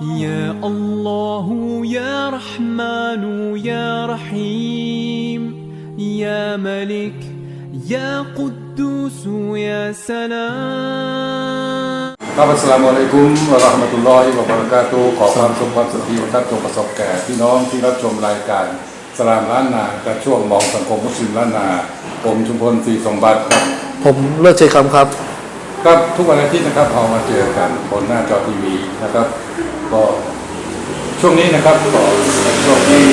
يا الله يا رحمن يا رحيم يا ملك يا قدوس يا سلام ครับอัสสลามุอะลัยกุมวะเราะห์มะตุลลอฮิวะบะเราะกาตุฮ์ขอความสุขความสวัสดีท่านจงประสบแก่พี่น้องที่รับชมรายการสลามล้านนากระช่วงมองสังคมมุสลิมล้านนาผมชุมพลศรีสมบัติครับ ผมเลิศชัยคำครับ ครับทุกวันอาทิตย์นะครับเรามาเจอกันบนหน้าจอทีวีนะครับ ก็ช่วงนี้นะครับก็เป็นช่วงที่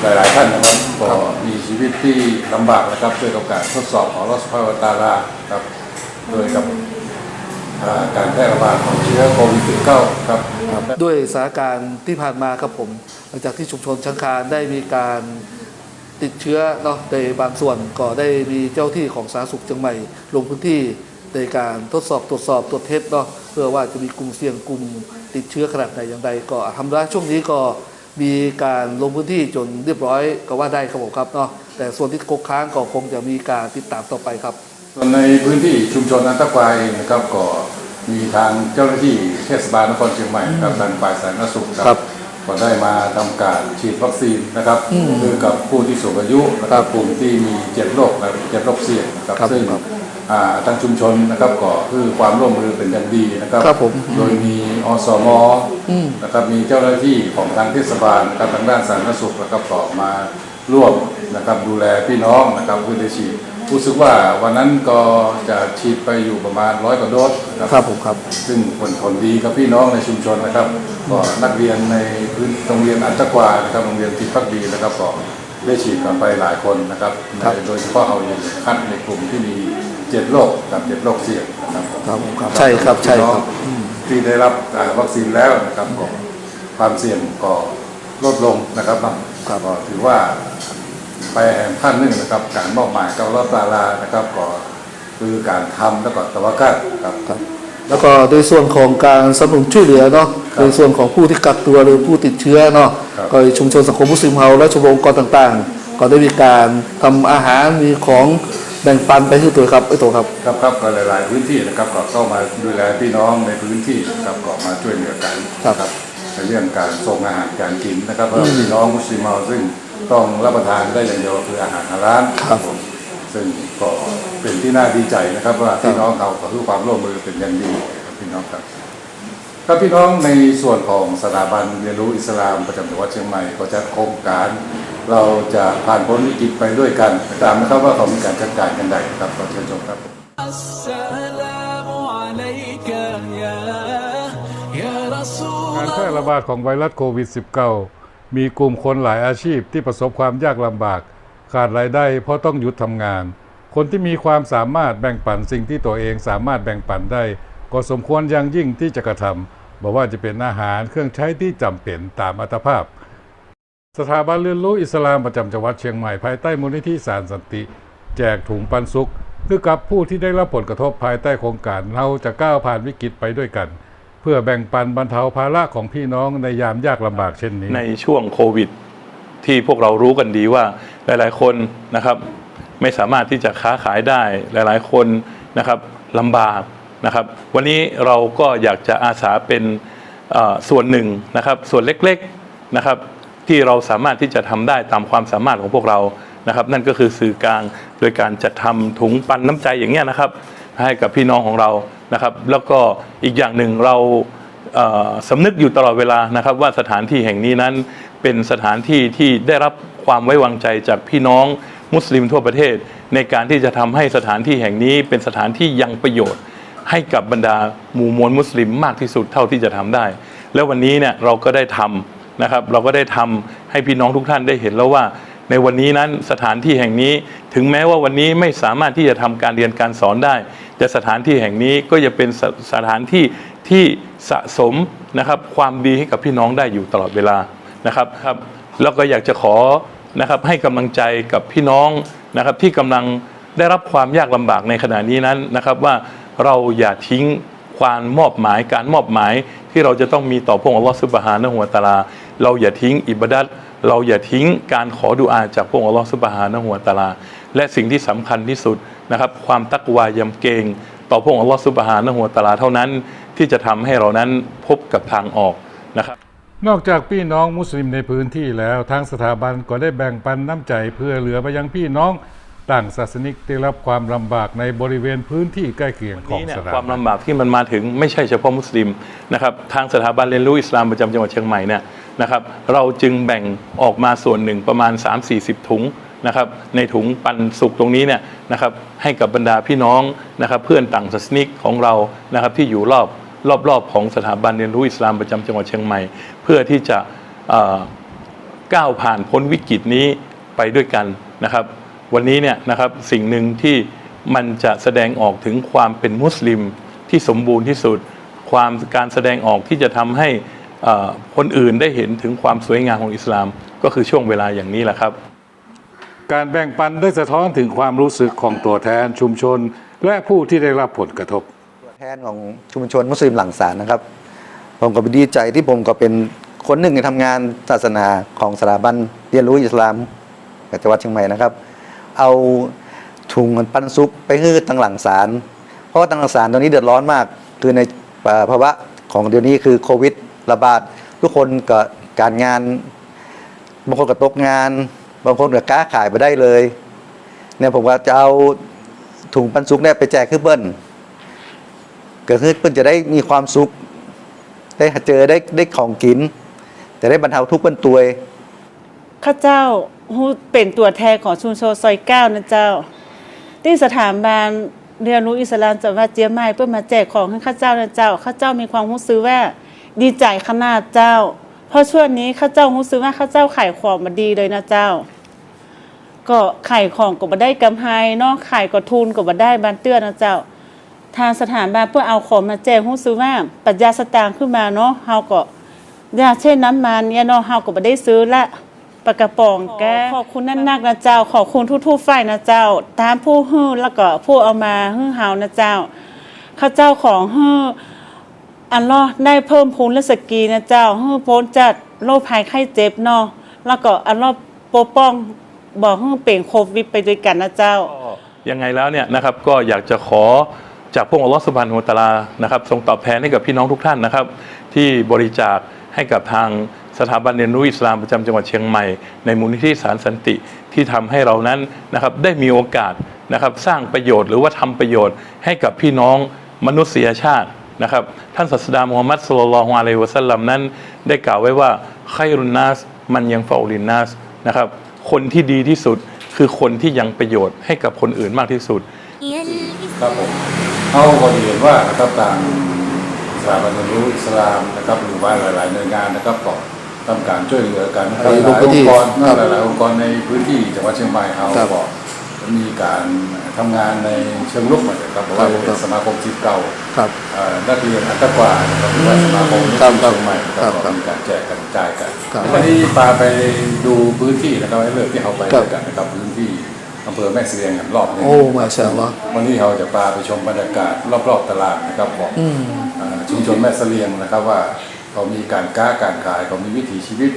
หลาย ๆ ท่านนะครับก็มีชีวิตที่ลำบากนะครับด้วยกับการทดสอบของอัลอสุบฮาวตาลาครับโดยกับการแพร่ระบาดของเชื้อโควิด -19 ครับด้วยสถานการณ์ที่ผ่านมาครับผม หลังจากที่ชุมชนชังคารได้มีการติดเชื้อเนาะในบางส่วนก็ได้มีเจ้าที่ของสาธารณสุขเชียงใหม่ลงพื้นที่ในการทดสอบตรวจสอบตรวจเทสเนาะเพื่อว่าจะมีกลุ่มเสี่ยงกลุ่ม ติดเชื้อขนาดไหนอย่างไรก็ทำได้ช่วงนี้ก็มีการลงพื้นที่จนเรียบร้อยก็ว่าได้ครับผมครับเนาะแต่ส่วนที่คกค้างก็คงจะมีการติดตามต่อไปครับ ส่วนในพื้นที่ชุมชนอันตะควายนะครับก็มีทางเจ้าหน้าที่เทศบาลนครเชียงใหม่นะครับทางฝ่ายสาธารณสุขครับก็ได้มาทำการฉีดวัคซีนนะครับคือกับผู้ที่สูงอายุนะครับกลุ่มที่มีเจ็ดโรคและเจ็ดโรคเสี่ยงนะครับครับซึ่งครับอ่า ทางชุมชนนะครับก็คือความร่วมมือเป็นอย่างดีนะครับครับผมโดยมีอสมนะครับมีเจ้าหน้าที่ของทางเทศบาลนะครับทางด้านสาธารณสุขนะครับก็มาร่วมนะครับดูแลพี่น้องนะครับเพื่อได้ฉีดรู้สึกว่าวันนั้นก็จะฉีดไปอยู่ประมาณร้อยกว่าโดสนะครับผมครับ ซึ่งผลผลดีกับพี่น้องในชุมชนนะครับก็นักเรียนในพื้นโรงเรียนอันตะกวานะครับโรงเรียนทิพักดีนะครับก็ได้ฉีดกันไปหลายคนนะครับครับโดยเฉพาะเอาอย่างคัดในกลุ่มที่มี เจ็ดโรคกับเจ็ดโรคเสี่ยงนะครับครับผมครับใช่ครับใช่ครับพี่น้องที่ได้รับอ่าวัคซีนแล้วนะครับก็ความเสี่ยงก็ลดลงนะครับเนาะครับก็ถือว่าไปแห่งขั้นหนึ่งนะครับ การมอบหมายกับรัฐตาลานะครับก็คือการทำแล้วก็ตะวักัดครับครับแล้วก็ในส่วนของการสนับสนุนช่วยเหลือเนาะครับในส่วนของผู้ที่กักตัวหรือผู้ติดเชื้อเนาะครับก็ชุมชนสังคมมุสลิมเฮาและชมรมองค์กรต่างๆ ก็ได้มีการทำอาหารมีของ แบ่งปันไปให้ตัวครับไอ้ตัวครับ ครับครับก็หลายๆพื้นที่นะครับก็เข้ามาดูแลพี่น้องในพื้นที่นะครับก็มาช่วยเหลือกันครับ ในเรื่องการส่งอาหารการกินนะครับเพราะพี่น้องมุสลิมเราซึ่งต้องรับประทานได้อย่างเดียวคืออาหารฮาลาลครับผมซึ่งก็เป็นที่น่าดีใจนะครับ ว่าพี่น้องเราก็คือความร่วมมือเป็นอย่างดีครับพี่น้องครับ ครับพี่น้องในส่วนของสถาบันเรียนรู้อิสลามประจำจังหวัดเชียงใหม่ก็จะโครงการ เราจะผ่านพ้นวิกฤตไปด้วยกัน ตามนะครับว่าเขามีการจัดการกันใดครับขอเชิญชมครับ การแพร่ระบาดของไวรัสโควิด -19 มีกลุ่มคนหลายอาชีพที่ประสบความยากลำบาก ขาดรายได้เพราะต้องหยุดทำงาน คนที่มีความสามารถแบ่งปันสิ่งที่ตัวเองสามารถแบ่งปันได้ ก็สมควรอย่งยิ่งที่จะกระทำบอกว่าจะเป็นอาหารเครื่องใช้ที่จำเป็นตามอัตภาพ สถาบันเรียนรู้อิสลามประจำจังหวัดเชียงใหม่ภายใต้มูลนิธิสารสันติ แจกถุงปันสุขคือกับผู้ที่ได้รับผลกระทบภายใต้โครงการเราจะก้าวผ่านวิกฤตไปด้วยกัน เพื่อแบ่งปันบรรเทาภาระของพี่น้องในยามยากลำบากเช่นนี้ ในช่วงโควิด ที่พวกเรารู้กันดีว่าหลาย ๆ คนนะครับ ไม่สามารถที่จะค้าขายได้หลาย ๆ คนนะครับลำบากนะครับ วันนี้เราก็อยากจะอาสาเป็นส่วนหนึ่งนะครับ ส่วนเล็ก ๆ นะครับ ที่เราสามารถที่จะทำได้ตามความสามารถของพวกเรานะครับ นั่นก็คือสื่อกลางโดยการจัดทำถุงปันน้ำใจอย่างเงี้ยนะครับ ให้กับพี่น้องของเรานะครับ แล้วก็อีกอย่างหนึ่งเราเอ่อสำนึกอยู่ตลอดเวลานะครับ ว่าสถานที่แห่งนี้นั้นเป็นสถานที่ที่ได้รับความไว้วางใจจากพี่น้องมุสลิมทั่วประเทศ ในการที่จะทำให้สถานที่แห่งนี้เป็นสถานที่ยังประโยชน์ ให้กับบรรดาหมู่มวลมุสลิมมากที่สุดเท่าที่จะทำได้ แล้ววันนี้เนี่ยเราก็ได้ทำ นะครับ เราก็ได้ทำให้พี่น้องทุกท่านได้เห็นแล้วว่า ในวันนี้นั้นสถานที่แห่งนี้ถึงแม้ว่าวันนี้ไม่สามารถที่จะทำการเรียนการสอนได้ แต่สถานที่แห่งนี้ก็จะเป็นสสถานที่ที่สะสมนะครับความดีให้กับพี่น้องได้อยู่ตลอดเวลานะครับครับแล้วก็อยากจะขอนะครับให้กำลังใจกับพี่น้องนะครับที่กำลังได้รับความยากลำบากในขณะนี้นั้นนะครับว่าเราอย่าทิ้งความมอบหมายการมอบหมายที่เราจะต้องมีต่อพระองค์อัลลอฮฺซุบฮานะฮูวะตาลา เราอย่าทิ้งอิบาดัตเราอย่าทิ้งการขอดุอาจากพระองค์อัลลอฮฺซุบฮานะฮูวตะอาลา และสิ่งที่สำคัญที่สุดนะครับความตักวายำเกรงต่อพระองค์อัลลอฮฺซุบฮานะฮูวตะอาลาเท่านั้น ที่จะทำให้เรานั้นพบกับทางออกนะครับนอกจากพี่น้องมุสลิมในพื้นที่แล้วทางสถาบันก็ได้แบ่งปันน้ำใจเพื่อเหลือไปยังพี่น้อง ต่างศาสนิกที่รับความลำบากในบริเวณพื้นที่ใกล้เคียงของนี้เนี่ยสถาความลำบากที่มันมาถึงไม่ใช่เฉพาะมุสลิมนะครับทางสถาบันเรียนรู้อิสลามประจำจังหวัดเชียงใหม่เนี่ยนะครับเราจึงแบ่งออกมาส่วนหนึ่งประมาณ 3-40 ถุงนะครับในถุงปันสุกตรงนี้เนี่ยนะครับให้กับบรรดาพี่น้องนะครับเพื่อนต่างศาสนิกของเรานะครับที่อยู่รอบรอบๆของสถาบันเรียนรู้อิสลามประจำจังหวัดเชียงใหม่ เพื่อที่จะก้าวผ่านพ้นวิกฤตนี้ไปด้วยกันนะครับ วันนี้เนี่ยนะครับสิ่งหนึ่งที่มันจะแสดงออกถึงความเป็นมุสลิมที่สมบูรณ์ที่สุด ความการแสดงออกที่จะทำให้เอ่อคนอื่นได้เห็นถึงความสวยงามของอิสลาม ก็คือช่วงเวลาอย่างนี้แหละครับ การแบ่งปันได้สะท้อนถึงความรู้สึกของตัวแทนชุมชน และผู้ที่ได้รับผลกระทบ ตัวแทนของชุมชนมุสลิมหลังสารนะครับ ผมก็ดีใจที่ผมก็เป็นคนหนึ่งในทำงานศาสนาของสถาบันเรียนรู้อิสลามกับจังหวัดเชียงใหม่นะครับ เอาถุงปันซุปไปให้ตังหลังสาร เพราะว่าตังหลังสารตอนนี้เดือดร้อนมาก คือในภาวะของเดี๋ยวนี้คือโควิดระบาด ทุกคนก็การงานบางคนก็ตกงาน บางคนก็ค้าขายไปได้เลยเนี่ยผมว่าจะเอาถุงปันซุปเนี่ยไปแจกให้เบิ้ลเกิดขึ้นเพื่อนจะได้มีความสุข ได้เจอได้ได้ของกินแต่ได้บรรเทาทุกข์บรรตัวยข้าเจ้า ฮู้เป็นตัวแทนของชุมชนซอยเก้านะเจ้า ที่สถาบันเรียนรู้อิสลามจังหวัดเจียงใหม่เพื่อมาแจกของให้ข้าเจ้านะเจ้า ข้าเจ้ามีความรู้สึกว่าดีใจขนาดเจ้า เพราะช่วงนี้ข้าเจ้ารู้สึกว่าข้าเจ้าขายของมาดีเลยนะเจ้า ก็ขายของก็บ่ได้กำไรเนาะขายก็ทุนก็บ่ได้บานเตื้อนะเจ้า ทางสถานบันเพื่อเอาของมาแจกรู้สึกว่าปรัชญาสตางค์ขึ้นมาเนาะเฮาก็อย่างเช่นน้ำมันเนี่ยเนาะเฮาก็บ่ได้ซื้อละ ปลากระป๋องแกขอบคุณนั่นนักนะเจ้า ขอบคุณทุกๆฝ่ายนะเจ้าตามผู้ฮื้อแล้วก็ผู้เอามาฮื้อเฮานะเจ้าข้าเจ้าของฮื้ออันลอได้เพิ่มพูนและสกีนะเจ้าฮื้อพ้นจากโรคภัยไข้เจ็บเนาะแล้วก็อันลอปกป้องบอกฮื้อเปลี่ยนโควิดไปด้วยกันนะเจ้าก็ยังไงแล้วเนี่ยนะครับก็อยากจะขอจากพระองค์อัลลอฮฺสุบฮานะฮูวะตะอาลานะครับทรงตอบแทนให้กับพี่น้องทุกท่านนะครับ ที่บริจาคให้กับทาง สถาบันเรียนรู้อิสลามประจำจังหวัดเชียงใหม่ ในมูลนิธิสารสันติที่ทำให้เรานั้นนะครับได้มีโอกาสนะครับสร้างประโยชน์หรือว่าทำประโยชน์ให้กับพี่น้องมนุษยชาตินะครับท่านศาสดามุฮัมมัดสุลลัลฮุอะลัยฮิวะสัลลัมนั้น ได้กล่าวไว้ว่าไครุนนัสมันยังฟาอุลินนัสนะครับคนที่ดีที่สุดคือคนที่ยังประโยชน์ให้กับคนอื่นมากที่สุดครับผมเขาก็เห็นว่านะครับต่างสถาบันเรียนรู้อิสลามนะครับหรือว่าหลาย ๆ หน่วยงานนะครับก็ ทำการช่วยเหลือกันครับหลายๆองค์กรครับหลายๆองค์กรในพื้นที่จังหวัดเชียงใหม่เขาครับก็มีการทำงานในเชิงลุกเหมือนกันครับเพราะว่าครับเป็นสมาคมจิตเก่าครับเอ่อนักเรียนอัตกว่านะครับหรือว่าสมาคมครับครับเชียงใหม่นะคครัรับบก็ครับมีการแจกกันจ่ายกันครับวันนี้ปาไปดูพื้นที่นะครับไอ้เรื่องที่เขาไปครับด้วยกันนะครับพื้นที่อำเภอแม่เสลียงรอบนี้โอ้มาชาอัลลอฮ์วันนี้เราจะพาไปชมบรรยากาศรอบๆตลาดนะครับของอืมอ่าชุมชนแม่เสลียงนะครับว่า เขามีการค้าการขายเขามีวิถีชีวิต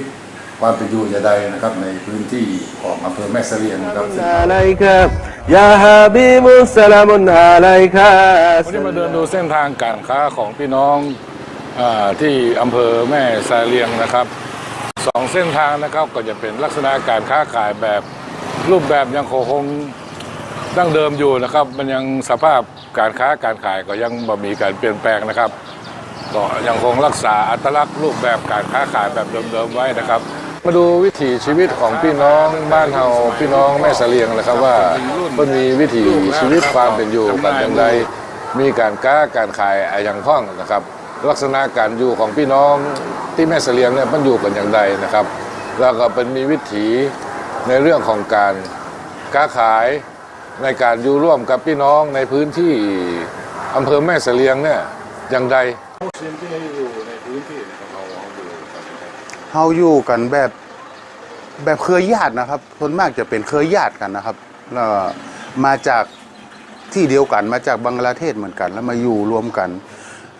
ความเป็นอยู่อย่างใดนะครับในพื้นที่ของอำเภอแม่เสลียงนะครับอะไรครับยาฮาบิมุสลามุนอาไลครับวันนี้มาเดินดูเส้นทางการค้าของพี่น้องที่อำเภอแม่สาเลียงนะครับสองเส้นทางนะครับก็จะเป็นลักษณะการค้าขายแบบรูปแบบยังคงดั้งเดิมอยู่นะครับ มันยังสภาพการค้าการขายก็ยังบ่มีการเปลี่ยนแปลงนะครับ ก็ยังคงรักษาอัตลักษณ์รูปแบบการค้าขายแบบเดิมๆไว้นะครับ มาดูวิถีชีวิตของพี่น้องบ้านเฮาพี่น้องแม่เสลียงนะครับว่ามันมีวิถีชีวิตความเป็นอยู่กันอย่างไรมีการค้าการขายอย่างพ้องนะครับ ลักษณะการอยู่ของพี่น้องที่แม่เสลียงเนี่ยมันอยู่กันอย่างไรนะครับ แล้วก็เป็นมีวิถีในเรื่องของการค้าขายในการอยู่ร่วมกับพี่น้องในพื้นที่อำเภอแม่เสลียงเนี่ยอย่าง ไรเฮาอยู่กันแบบแบบเครือญาตินะครับส่วนมากจะเป็นเครือญาติกันนะครับแล้วมาจากที่เดียวกันมาจากบังกลาเทศเหมือนกัน แล้วมาอยู่รวมกัน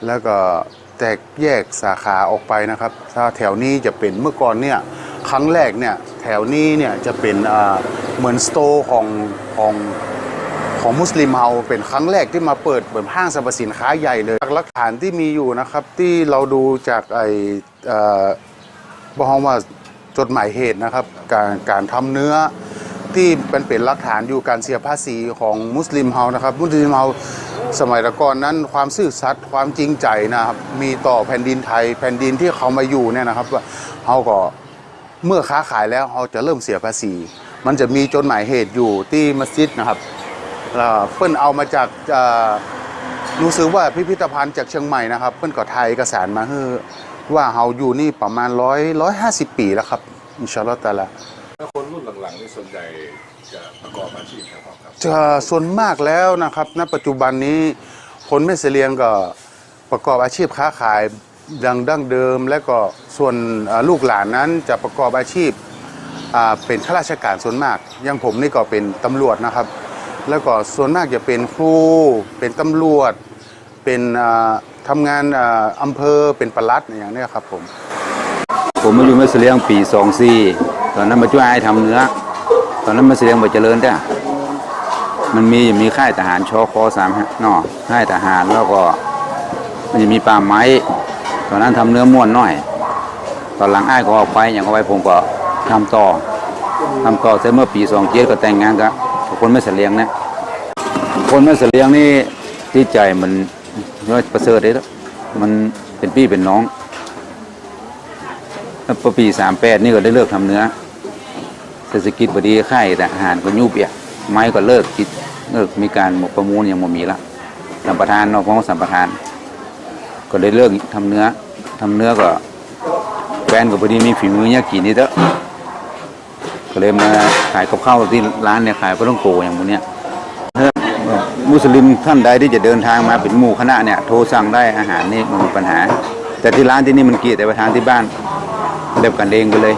แล้วก็แตกแยกสาขาออกไปนะครับ ถ้าแถวนี้จะเป็นเมื่อก่อนเนี่ยครั้งแรกเนี่ยแถวนี้เนี่ยจะเป็นอ่าเหมือนสโตร์ของของ ของมุสลิมเฮาเป็นครั้งแรกที่มาเปิดเปิดห้างสรรพสินค้าใหญ่เลยหลักฐานที่มีอยู่นะครับ ที่เราดูจากไอเอ่อบอกว่าจดหมายเหตุนะครับ การการทำเนื้อที่เป็นเป็นหลักฐานอยู่การเสียภาษีของมุสลิมเฮานะครับ มุสลิมเฮาสมัยตะก่อนนั้นความซื่อสัตย์ความจริงใจนะครับ มีต่อแผ่นดินไทย แผ่นดินที่เขามาอยู่เนี่ยนะครับว่าเฮาก็เมื่อค้าขายแล้วเขาจะเริ่มเสียภาษี มันจะมีจดหมายเหตุอยู่ที่มัสยิดนะครับ เพิ่นเอามาจากเอ่อรู้สึกว่าพิพิธภัณฑ์จากเชียงใหม่นะครับเพิ่นก็ไทยเอกสารมาให้ว่าเฮาอยู่นี่ประมาณร้อยร้อยห้าสิบปีแล้วครับอินชาอัลลอฮ์ตะอาลาแล้วคนรุ่นหลังๆนี่ส่วนใหญ่จะประกอบอาชีพครับครับจะส่วนมากแล้วนะครับ ณปัจจุบันนี้คนไม่เสลียงก็ประกอบอาชีพค้าขายดังดั้งเดิม และก็ส่วนเอ่อลูกหลานนั้นจะประกอบอาชีพอ่าเป็นข้าราชการส่วนมากอย่างผมนี่ก็เป็นตำรวจนะครับ แล้วก็ส่วนมากจะเป็นครู เป็นตำรวจ เป็นอ่าทำงานอ่าอำเภอเป็นประลัดอย่างเนี้ยครับผม ผมมาอยู่มาเสลียงปีสองสี่ตอนนั้นมาช่วยไอ้ทำเนื้อ ตอนนั้นมาเสลียงมาเจริญเด้มันมีมีค่ายทหารชอคอสามฮะเนอค่ายทหารแล้วก็ มันจะมีป่าไม้ ตอนนั้นทำเนื้อม้วนน้อย ตอนหลังไอ้ายก็ออกไปอย่างเอาไว้ผมก็ทำต่อทำต่อเสร็จเมื่อปีสองเจ็ดก็แต่งงานกับ คนไม่เสลียงนะ คนไม่เสลียงนี่ที่ใจมันน้อยประเสริฐเลยแล้วมันเป็นพี่เป็นน้องแล้วปีสามแปดนี่ก็ได้เลิกทำเนื้อเศรษฐกิจพอดีค่ายแต่อาหารก็ยุบเอียไม้ก็เลิกกิจเลิกมีการประมูลอย่างมมีละสัมปทานนอกของสัมปทาน ก็เลยเลิกทำเนื้อทำเนื้อก็แฟนก็พอดีมีฝีมือเนี่ยกี่นี่เด้อ ก็เลยมาขายกับข้าวที่ร้านเนี่ยขายปลาต้องโกอย่างพวกเนี้ยมุสลิมท่านใดที่จะเดินทางมาเป็นหมู่คณะเนี่ยโทรสั่งได้อาหารนี่ไมันมีปัญหา แต่ที่ร้านที่นี่มันเกลียดแต่ไปทานที่บ้านเรียบกันเองไปเลย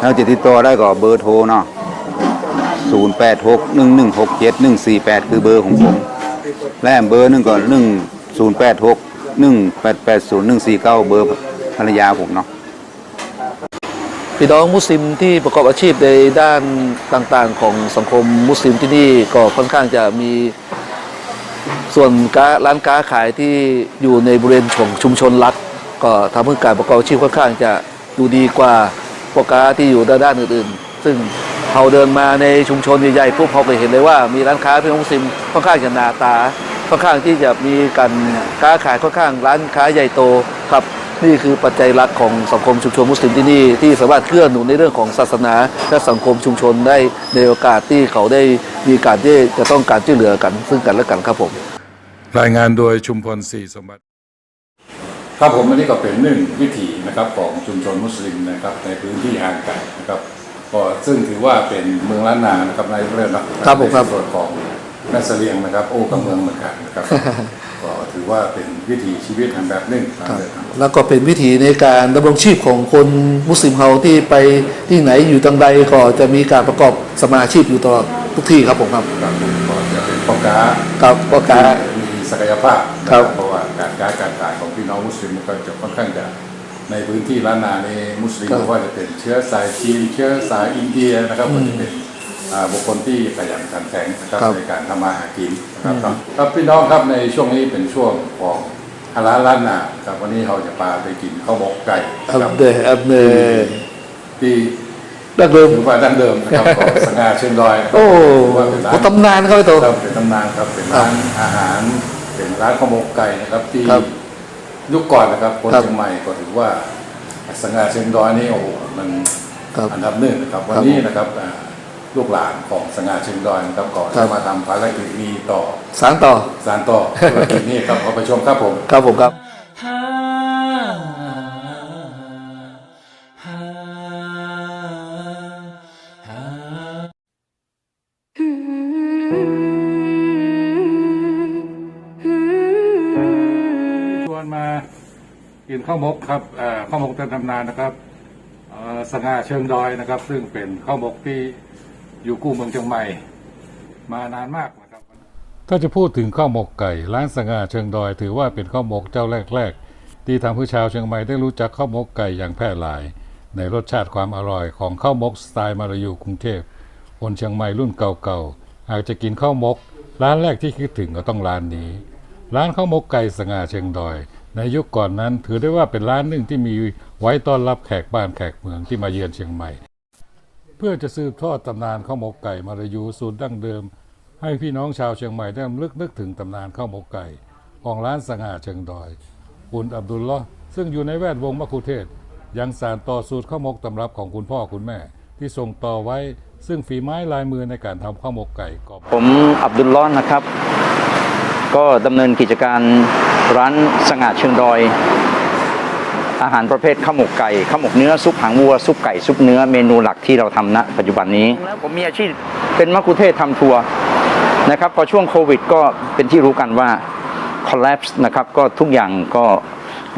ถ้าจะติดต่อได้ก็เบอร์โทรเนาะ0 8 6 1 1 6 7 1 4 8 คือเบอร์ของผม และเบอร์หนึงก็1 0 8 6 1 8 8 0 1 4 9 เบอร์ภรรยาผมเนาะ พี่น้องมุสลิมที่ประกอบอาชีพในด้านต่างๆ ของสังคมมุสลิมที่นี่ก็ค่อนข้างจะมีส่วนค้าร้านค้าขายที่อยู่ในบริเวณของชุมชนรัฐก็ทำให้การประกอบอาชีพค่อนข้างจะดูดีกว่าพวกค้าที่อยู่ด้านอื่นๆ ซึ่งเราเดินมาในชุมชนใหญ่ๆปุ๊บเราก็เห็นเลยว่ามีร้านค้าพี่น้องมุสลิมค่อนข้างจะหนาตาค่อนข้างที่จะมีการค้าขายค่อนข้างร้านค้าใหญ่โตครับ นี่คือปัจจัยหลักของสังคมชุมชนมุสลิมที่นี่ที่สามารถเกื้อหนุนในเรื่องของศาสนา และสังคมชุมชนได้ในโอกาสที่เขาได้มีการที่จะต้องการช่วยเหลือกัน ซึ่งกันและกันครับผม รายงานโดยชุมพลศรีสมบัติครับผมอันนี้ก็เป็นหนึ่งวิถีนะครับของชุมชนมุสลิมนะครับในพื้นที่ห่างไกลนะครับก็ซึ่งถือว่าเป็นเมืองล้านนานะครับในเรื่องนะครับผมครับในส่วนของแม่เสลียงนะครับ โอ้ก็เมืองเหมือนกันนะครับก็ ถือว่าเป็นวิถีชีวิตทางแบบหนึ่งทางเดินทางแล้วก็เป็นวิถีในการดำรงชีพของคนมุสลิมเราที่ไปที่ไหนอยู่ตังใดก็จะมีการประกอบสมาชีพอยู่ตลอดทุกที่ครับผมครับครับก็จะเป็นพ่อค้าครับพ่อค้าที่มีศักยภาพนะครับเพราะว่าการค้าการขายของพี่น้องมุสลิมก็จะค่อนข้างจะในพื้นที่ล้านนาในมุสลิมครับไม่ว่าจะเป็นเชื้อสายจีนเชื้อสายอินเดียนะครับก็จะเป็นอ่า บุคคลที่ขยันขันแข็งนะครับครับในการทำมาหากินนะครับครับพี่น้องครับในช่วงนี้เป็นช่วงของฮาลาลล้านนาครับวันนี้เราจะพาไปกินข้าวหมกไก่นะอัครับบเดยอับเนยที่ดั้งเดิมถือว่าดั้งเดิมนะครับของสง่าเชิงดอยโอ้ถือว่าเป็นร้านโหตำนานครับพี่โตครับเป็นตำนานครับเป็นร้านอาหารเป็นร้านข้าวหมกไก่นะครับที่ครับยุคก่อนนะครับคนครับเชียงใหม่ก็ถือว่าสง่าเชียงดอยนี่โอ้โหมันครับอันดับหนึ่งนะครับ วันนี้นะครับอ่า ลูกหลานของสง่าเชียงดอยนะครับก่อนครัจะบมาทำภารกิจนี้ต่อสารต่อ สารต่อธุรกิจนี้ครับขอไปชมครับผม ครับผมครับชวนมากินข้าวหมกครับเอ่อข้าวหมกเต็มตำนานนะครับเอ่อสง่าเชิงดอยนะครับ ซึ่งเป็นข้าวหมกที่ อยู่กู้เมืองเชียงใหม่ มานานมากนะครับ ถ้าจะพูดถึงข้าวหมกไก่ ร้านสง่าเชิงดอย ถือว่าเป็นข้าวหมกเจ้าแรกๆ ที่ทำให้ชาวเชียงใหม่ได้รู้จักข้าวหมกไก่อย่างแพร่หลาย ในรสชาติความอร่อยของข้าวหมกสไตล์มาลายูกรุงเทพคนเชียงใหม่รุ่นเก่าๆหากจะกินข้าวหมก ร้านแรกที่คิดถึงก็ต้องร้านนี้ ร้านข้าวหมกไก่สง่าเชียงดอย ในยุคก่อนนั้นถือได้ว่าเป็นร้านหนึ่งที่มีไว้ต้อนรับแขกบ้านแขกเมืองที่มาเยือนเชียงใหม่ พื่อจะสืบทอดตำนานข้าวหมกไก่มารายูสูตรดั้งเดิม ให้พี่น้องชาวเชียงใหม่ได้ลึกนึกถึงตำนานข้าวหมกไก่ ของร้านสง่าเชียงดอย คุณอับดุลลอฮ์ซึ่งอยู่ในแวดวงมะคุเทศ ยังสานต่อสูตรข้าวหมกตำรับของคุณพ่อคุณแม่ ที่ส่งต่อไว้ซึ่งฝีไม้ลายมือในการทำข้าวหมกไก่ก็ผมอับดุลลอฮ์นะครับ ก็ดำเนินกิจการร้านสง่าเชียงดอย อาหารประเภทข้าวหมกไก่ข้าวหมกเนื้อซุปหางวัวซุปไก่ซุปเนื้อเมนูหลักที่เราทำณปัจจุบันนี้แล้วผมมีอาชีพเป็นมักคุเทศก์ทำทัวร์นะครับพอช่วงโควิดก็เป็นที่รู้กันว่า collapse นะครับก็ทุกอย่างก็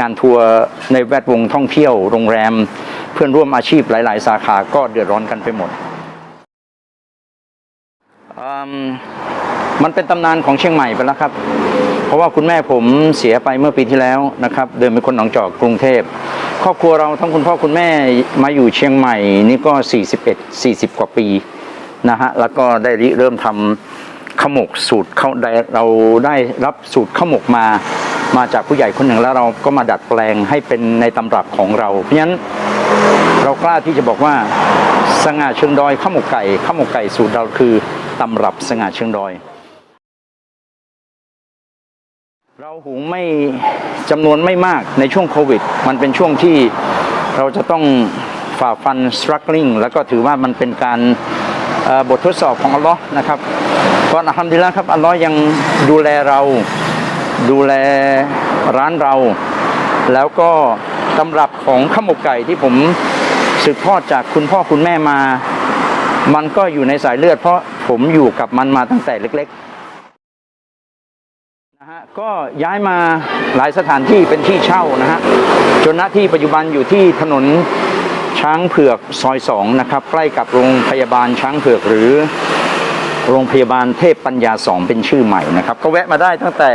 งานทัวร์ในแวดวงท่องเที่ยวโรงแรม เพื่อนร่วมอาชีพหลาย ๆ สาขาก็เดือดร้อนกันไปหมด มันเป็นตำนานของเชียงใหม่ไปแล้วครับ เพราะว่าคุณแม่ผมเสียไปเมื่อปีที่แล้วนะครับ เดินเป็นคนหนองจอกกรุงเทพ ครอบครัวเราทั้งคุณพ่อคุณแม่มาอยู่เชียงใหม่นี่ก็ 41 40 กว่าปีนะฮะ แล้วก็ได้ริเริ่มทำขมกสูตรเขาได้เราได้รับสูตรขมกมามาจากผู้ใหญ่คนหนึ่งแล้วเราก็มาดัดแปลงให้เป็นในตำรับของเรา เพราะฉะนั้นเรากล้าที่จะบอกว่าสง่าเชิงดอยข้าวหมกไก่ข้าวหมกไก่สูตรเราคือตำรับสง่าเชิงดอย เราหุงไม่จำนวนไม่มากในช่วงโควิด มันเป็นช่วงที่เราจะต้องฝ่าฟัน struggling แล้วก็ถือว่ามันเป็นการบททดสอบของอัลลอฮ์นะครับก็อัลฮัมดุลิลละครับอัลลอฮ์ยังดูแลเราดูแลร้านเรา แล้วก็ตำรับของข้าวหมกไก่ที่ผมสืบทอดจากคุณพ่อคุณแม่มา มันก็อยู่ในสายเลือด เพราะผมอยู่กับมันมาตั้งแต่เล็ก ๆ ก็ย้ายมาหลายสถานที่เป็นที่เช่านะฮะจนณที่ปัจจุบันอยู่ที่ถนนช้างเผือกซอยสองนะครับใกล้กับโรงพยาบาลช้างเผือกหรือโรงพยาบาลเทพปัญญาสองเป็นชื่อใหม่นะครับ ก็แวะมาได้ตั้งแต่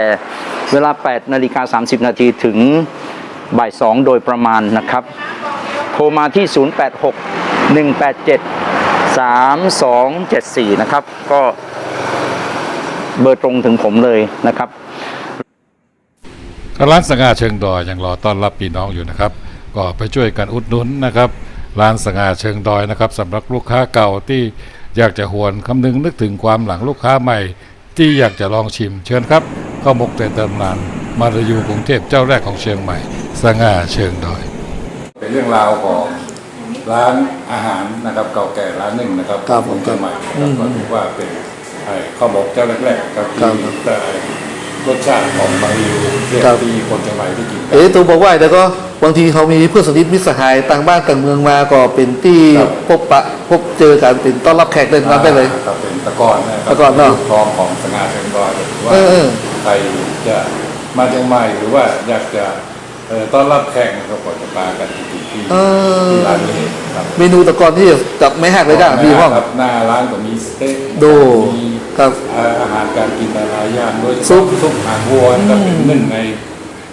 เวลา 8นาฬิกา30 นาทีถึงบ่าย2โดยประมาณนะครับ โทรมาที่ 086 187 3274 นะครับ ก็เบอร์ตรงถึงผมเลยนะครับ ร้านสง่าเชิงดอยยังรอต้อนรับพี่น้องอยู่นะครับ ก็ไปช่วยกันอุดหนุนนะครับร้านสง่าเชิงดอยนะครับสำหรับลูกค้าเก่าที่อยากจะหวนคำนึงนึกถึงความหลังลูกค้าใหม่ ที่อยากจะลองชิมเชิญครับข้าวหมกแต่ตำนานมารายูกรุงเทพเจ้าแรกของเชียงใหม่ สง่าเชิงดอย เป็นเรื่องราวของร้านอาหารนะครับเก่าแก่ร้านหนึ่งนะครับครับผมเชียงใหม่นะครับก็ถือว่าเป็นไอ้ข้าวหมกเจ้าแรกๆครับครัที่บได้ รสชาติของมารายูเรียกครับ ที่คนเชียงใหม่ที่กินกัน เอ๊ะตัวบอกว่าแต่ก็บางทีเขามีเพื่อนสนิทมิตรสหายต่างบ้านต่างเมืองมาก็เป็นที่ครับพบปะพบเจอกันเป็นต้อนรับแขกเดินรับได้เลยครับเป็นตะกอนนะครัตะกอนเนอะทองของสง่าเชิงดอยหรือว่าเออเออ ใครจะมาเชียงใหม่หรือว่าอยากจะเอ่อ ต้อนรับแขกนะครับก็จะมากันที่ที่เออ ที่ร้านนี้ครับเมนูตะกอนที่จับไม่หักเลยจ้ะมีห้อง ครับหน้าร้านก็มีสเต็กดูมีครับเอ่ออาหารการกินหลายๆอย่างโดยซุปซุปหางวัวก็เป็นหนึ่งใน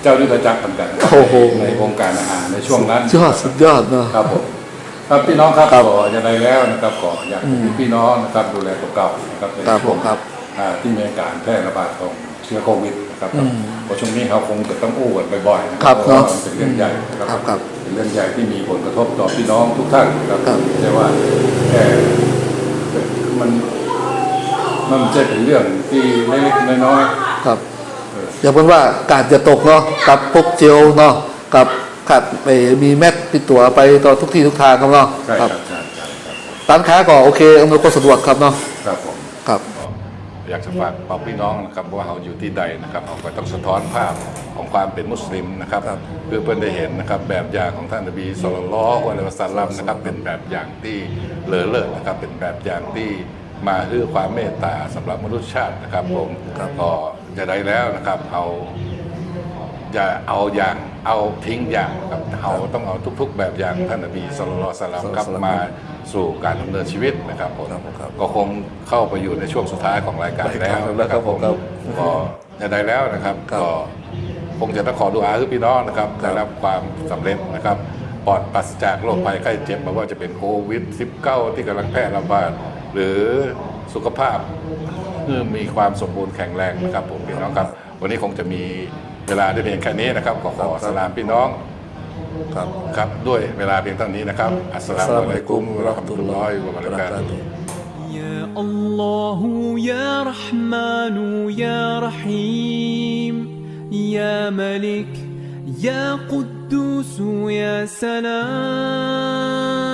เจ้ายุทธจักรเหมือนกันครับโอ้โห ในวงการอาหารในช่วงนั้น ยอดสุดยอดเนาะ ครับผมครับพี่น้องครับครับขอจะได้แล้วนะครับขออยากให้พี่น้องนะครับดูแลตัวเก่านะครับในครับช่วงผมครับ อ่าที่มีอาการแพร่ระบาดของเชื้อโควิดนะ ครับอืมเพราะช่วงนี้เขาคงจะต้องอู้กันบ่อยๆนะครับเพเนราะอะว่ามันเป็นเรื่องใหญ่นะครับครับครับเป็นเรื่องใหญ่ที่มีผลกระทบต่อพี่น้องทุกท่านนะครับครับไม่ใช่ว่าแค่มันมันไม่ใช่เป็นเรื่องที่เล็กๆน้อยครับอย่างเป็นว่าการจะตกเนาะกับพกเจลเนาะกับขัดไปมีแมสติดตัวไปต่อทุกที่ทุกทางครับเนาะๆใช่คครัรับบใช่ใช่ครับร้านค้าก็โอเคอำนวยความสะดวกครับเนาะครับผมครับ อยากจะฝากบอกพี่น้องนะครับว่าเราอยู่ที่ใดนะครับเราก็ต้องสะท้อนภาพของความเป็นมุสลิมนะครับครับเพื่อเพื่อนได้เห็นนะครับแบบอย่างของท่านนบีสุลต่านละฮ์อะลัยฮิวะสัลลัมนะครับเป็นแบบอย่างที่เลอเลิศนะครับเป็นแบบอย่างที่มาเพื่อความเมตตาสำหรับมนุษยชาตินะครับผมก็จะได้แล้วนะครับเอา อย่าเอาอย่างเอาทิ้งอย่างครับเอาต้องเอาทุก ๆ แบบอย่างท่านนบีสุลต่านละฮ์สลัมกลับมาสู่การดำเนินชีวิตนะครับผมครับผมครับก็คงเข้าไปอยู่ในช่วงสุดท้ายของรายการแล้วแล้วครับผมครับก็จะได้แล้วนะครับครับก็คงจะต้องขอดูอาให้พี่น้องนะครับได้รับความสำเร็จนะครับปลอดปราศจากโรคภัยไข้เจ็บไม่ว่าจะเป็นโควิด -19 ที่กำลังแพร่ระบาดหรือสุขภาพเพื่อมีความสมบูรณ์แข็งแรงนะครับผมพี่น้องครับ วันนี้คงจะมี เวลาได้เพียงแค่นี้นะครับขอขอสลามพี่น้อง ครับ ครับด้วยเวลาเพียงเท่านี้นะครับ อัสสลามุอะลัยกุมวะเราะห์มะตุลลอฮิวะบะเราะกาตุฮ์ يا الله يا رحمن يا رحيم يا ملك يا قدوس يا سلام